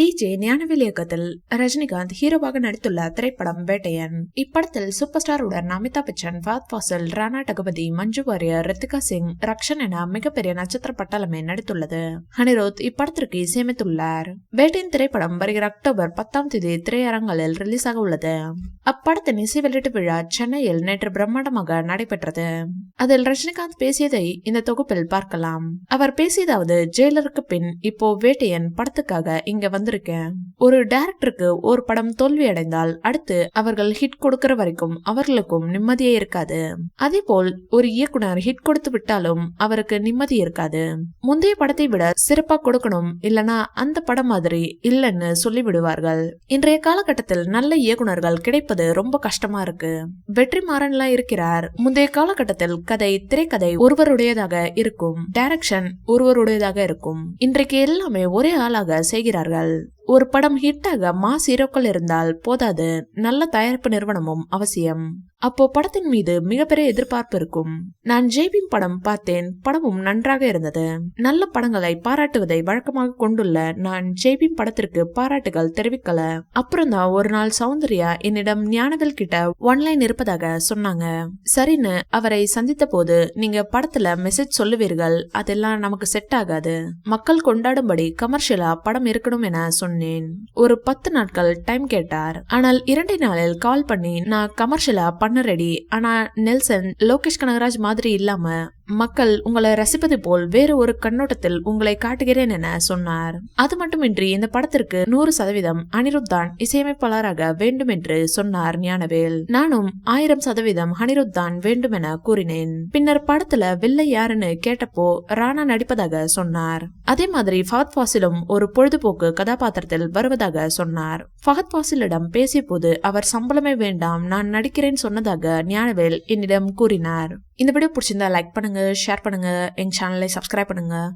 DJ Gnanavel இயக்கத்தில் ரஜினிகாந்த் ஹீரோவாக நடித்துள்ள திரைப்படம் வேட்டையன். இப்படத்தில் சூப்பர் ஸ்டார் உடன் அமிதாப் பச்சன் ஃபாத் ஃபாசில் ராணா டகுபதி மஞ்சு வாரியர் ரித்திகா சிங் ரக்ஷன் என மிகப்பெரிய நட்சத்திர பட்டாளமே நடித்துள்ளது. அனிருத் இப்படத்திற்கு இசையமைத்துள்ளார். வேட்டையின் திரைப்படம் வருகிற அக்டோபர் பத்தாம் தேதி திரையரங்களில் ரிலீஸ் ஆக உள்ளது. அப்படத்தின் இசை வெளியீட்டு விழா சென்னையில் நேற்று பிரம்மாண்டமாக நடைபெற்றது. அதில் ரஜினிகாந்த் பேசியதை இந்த தொகுப்பில் பார்க்கலாம். அவர் பேசியதாவது ஜெயிலருக்கு பின் இப்போ வேட்டையன் படத்துக்காக இங்க வந்திருக்கேன். ஒரு டைரக்டருக்கு ஒரு படம் தோல்வி அடைந்தால் அடுத்து அவர்கள் ஹிட் கொடுக்கிற வரைக்கும் அவர்களுக்கும் நிம்மதியே இருக்காது. அதே போல் ஒரு இயக்குனர் ஹிட் கொடுத்து விட்டாலும் அவருக்கு நிம்மதி இருக்காது. முந்தைய படத்தை விட சிறப்பா கொடுக்கணும் இல்லனா அந்த படம் மாதிரி இல்லைன்னு சொல்லிவிடுவார்கள். இன்றைய காலகட்டத்தில் நல்ல இயக்குனர்கள் கிடைப்பது ரொம்ப கஷ்டமா இருக்கு. வெற்றி மாறன்லாம் இருக்கிறார். முந்தைய காலகட்டத்தில் கதை திரைக்கதை ஒருவருடையதாக இருக்கும். டைரக்ஷன் ஒருவருடையதாக இருக்கும். இன்றைக்கு எல்லாமே ஒரே ஆளாக செய்கிறார்கள். ஒரு படம் ஹிட்டாக மாஸ் ஹீரோக்கள் இருந்தால் போதாது. நல்ல தயாரிப்பு நிறுவனமும் அவசியம். அப்போ படத்தின் மீது மிகப்பெரிய எதிர்பார்ப்பு இருக்கும். நான் ஜெய்பீம் படம் பார்த்தேன். படமும் நன்றாக இருந்தது. நல்ல படங்களை பாராட்டுவதை வழக்கமாக கொண்டுள்ள நான் ஜெய்பீம் படத்திற்கு பாராட்டுகள் தெரிவிக்கல. அப்புறம் தான் ஒரு நாள் சௌந்தர்யா என்னிடம் ஞானவேல் கிட்ட ஒன்லைன் இருப்பதாக சொன்னாங்க. சரின்னு அவரை சந்தித்த போது நீங்க படத்துல மெசேஜ் சொல்லுவீர்கள். அதெல்லாம் நமக்கு செட் ஆகாது. மக்கள் கொண்டாடும்படி கமர்ஷியலா படம் இருக்கணும் என சொன்னேன். ஒரு பத்து நாட்கள் டைம் கேட்டார். ஆனால் இரண்டே நாளில் கால் பண்ணி நான் கமர்ஷியலா பண்ண ரெடி ஆனா நெல்சன் லோகேஷ் கனகராஜ் மாதிரி இல்லாம மக்கள் உங்களை ரசிப்பது போல் வேறு ஒரு கண்ணோட்டத்தில் உங்களை காட்டுகிறேன் என சொன்னார். அது மட்டுமின்றி இந்த படத்திற்கு நூறு சதவீதம் அனிருத் தான் இசையமைப்பாளராக வேண்டும் என்று சொன்னார் ஞானவேல். நானும் ஆயிரம் சதவீதம் அனிருத் தான் வேண்டும் என கூறினேன். பின்னர் படத்துல வில்லை யாருன்னு கேட்டப்போ ராணா நடிப்பதாக சொன்னார். அதே மாதிரி ஃபஹத் ஃபாசிலும் ஒரு பொழுதுபோக்கு கதாபாத்திரத்தில் வருவதாக சொன்னார். ஃபஹத் ஃபாசிலிடம் பேசிய போது அவர் சம்பளமே வேண்டாம் நான் நடிக்கிறேன் சொன்னதாக ஞானவேல் என்னிடம் கூறினார். இந்த வீடியோ பிடிச்சிருந்தா லைக் பண்ணுங்கள் ஷேர் பண்ணுங்கள் எங்கள் சேனலை சப்ஸ்கிரைப் பண்ணுங்கள்